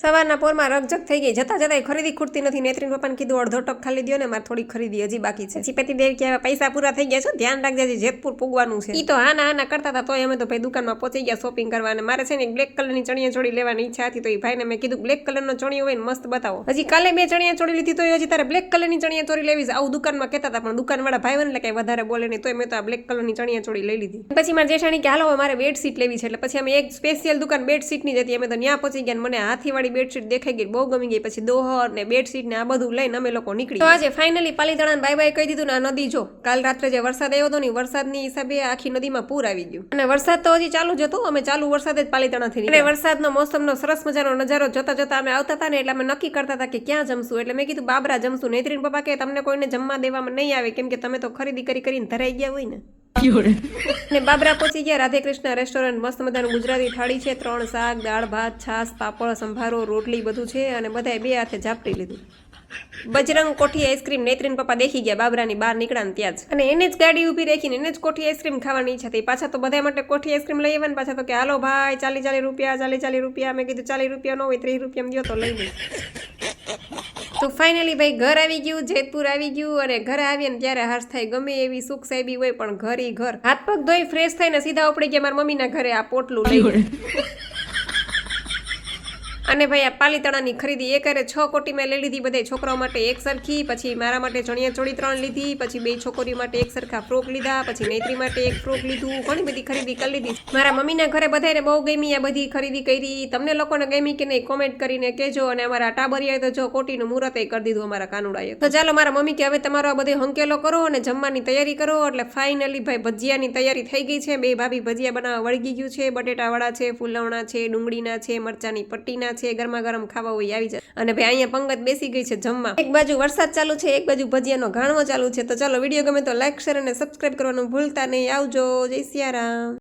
સવારના પોરમાં રગજગ થઈ ગઈ. જતા જતા ખરીદી ખૂટતી નથી. નેત્રીન પપ્પાને કીધું, અડધો ટક ખાલી દો ને, મારે થોડી ખરીદી હજી બાકી છે. પછી દેવ કહેવાય પૈસા પૂરા થઈ ગયા છે, ધ્યાન રાખજે જેતપુર પૂગવાનું છે. ઈ તો હાના હાના કરતા હતા તો અમે તો ભાઈ દુકાનમાં પહોંચી ગયા શોપિંગ કરવા અને મારે છે ને બ્લેક કલરની ચણિયા ચોળી લેવાની ઈચ્છા હતી, તો એ ભાઈને મેં કીધું બ્લેક કલરનો ચણિયો હોય ને મસ્ત બતાવો. હજી કાલે મેં ચણિયા ચોળી લીધી તો હજી તારે બ્લેક કલરની ચણિયા ચોળી લેવી આવું દુકાનમાં કહેતા હતા, પણ દુકાનવાળા ભાઈ બને કઈ વધારે બોલે નહીં, તોય મેં તો આ બ્લેક કલરની ચણિયા ચોળી લઈ લીધી. પછી મારે જેઠાણી કે, હાલો મારે બેડશીટ લેવી છે. એટલે પછી અમે એક સ્પેશિયલ દુકાન બેડશીટની જતી અમે તો ત્યાં પહોંચી ગયા મને હાથીવાળી બેડશીટ દેખાઈ ગઈ બહુ ગમી ગઈ. પછી દોહર ને બેડશીટ ને આ બધું લઈને અમે લોકો નીકળી તો આજે ફાઇનલી પાલીતાણા બાય બાય કહી દીધું ને આ નદી જો કાલ રાત્રે જે વરસાદ આવ્યો હતો ને વરસાદની હિસાબે આખી નદીમાં પૂર આવી ગયું. અને વરસાદ તો હજી ચાલુ જ હતો અમે ચાલુ વરસાદ જ પાલીતાણાથી અને વરસાદનો મોસમનો સરસ મજાનો નજારો જોતા જોતા અમે આવતા હતા ને એટલે અમે નક્કી કરતા હતા કે ક્યાં જમશું. એટલે મેં કીધું બાબરા જમશું. નેત્રીન પપ્પા કે તમને કોઈને જમવા દેવામાં નહીં આવે કેમ કે તમે તો ખરીદી કરી કરીને ધરાઈ ગયા હોય ને. અને બાબરા પહોંચી ગયા રાધે કૃષ્ણ રેસ્ટોરન્ટ. મસ્ત મજાનું ગુજરાતી થાળી છે. ત્રણ શાક, દાળ, ભાત, છાશ, પાપડ, સંભારો, રોટલી બધું છે અને બધાએ બે હાથે ઝાપટી લીધું. બજરંગ કોઠી આઈસ્ક્રીમ નેત્રીન પપ્પા દેખી ગયા. બાબરાની બહાર નીકળ્યા ને ત્યાં જ. અને એને જ ગાડી ઊભી રાખીને એને જ કોઠી આઈસ્ક્રીમ ખાવાની ઈચ્છા થઈ. પાછા તો બધા માટે કોઠી આઈસ્ક્રીમ લઈ આવ્યા ને પાછા તો કે, હાલો ભાઈ ચાલી ચાલી રૂપિયા ચાલી ચાલી રૂપિયા. મેં કીધું ચાલી રૂપિયા ન હોય, ત્રીસ રૂપિયા દો તો લઈ લે. તો ફાઇનલી ભાઈ ઘર આવી ગયું જેતપુર આવી ગયું અને ઘરે આવીએ ને ત્યારે હર્ષ થાય ગમે એવી સુખ સાહેબી હોય પણ ઘર ઈ ઘર. હાથ પગ ધોઈ ફ્રેશ થઈને સીધા ઉપડી ગયા મારા મમ્મીના ઘરે આ પોટલું લઈ અને ભાઈ આ પાલીતાણાની ખરીદી એક અરે છ કોટી મેં લઈ લીધી બધા છોકરાઓ માટે એક સરખી, પછી મારા માટે ચણિયા ચોળી ત્રણ લીધી, પછી બે છોકરીઓ માટે એક સરખા ફ્રોક લીધા, પછી નૈત્રી માટે એક ફ્રોક લીધું, ઘણી બધી ખરીદી કરી લીધી. મારા મમ્મીના ઘરે બધાને બહુ ગમી આ બધી ખરીદી કરી. તમને લોકોને ગમી કે નહીં કોમેન્ટ કરીને કહેજો અને અમારા ટાબરિયાએ તો જો કોટીનું મુહૂર્ત કરી દીધું અમારા કાનુડાએ. તો ચાલો મારા મમ્મી કે હવે તમારો આ બધે હંકેલો કરો અને જમવાની તૈયારી કરો. એટલે ફાઇનલી ભાઈ ભજીયાની તૈયારી થઈ ગઈ છે. બે ભાભી ભજીયા બનાવવા વળગી ગયું છે. બટેટાવાળા છે, ફૂલવણા છે, ડુંગળીના છે, મરચાની પટ્ટીના છે ગરમા ગરમ ખાવા હોય આવી જાય. અને ભાઈ, અહીંયા પંગત બેસી ગઈ છે જમવા. એક બાજુ વરસાદ ચાલુ છે, એક બાજુ ભજીયાનો ઘાણવો ચાલુ છે. તો ચાલો, વીડિયો ગમે તો લાઈક શેર અને સબસ્ક્રાઈબ કરવાનું ભૂલતા નહીં. આવજો, જય સિયારામ.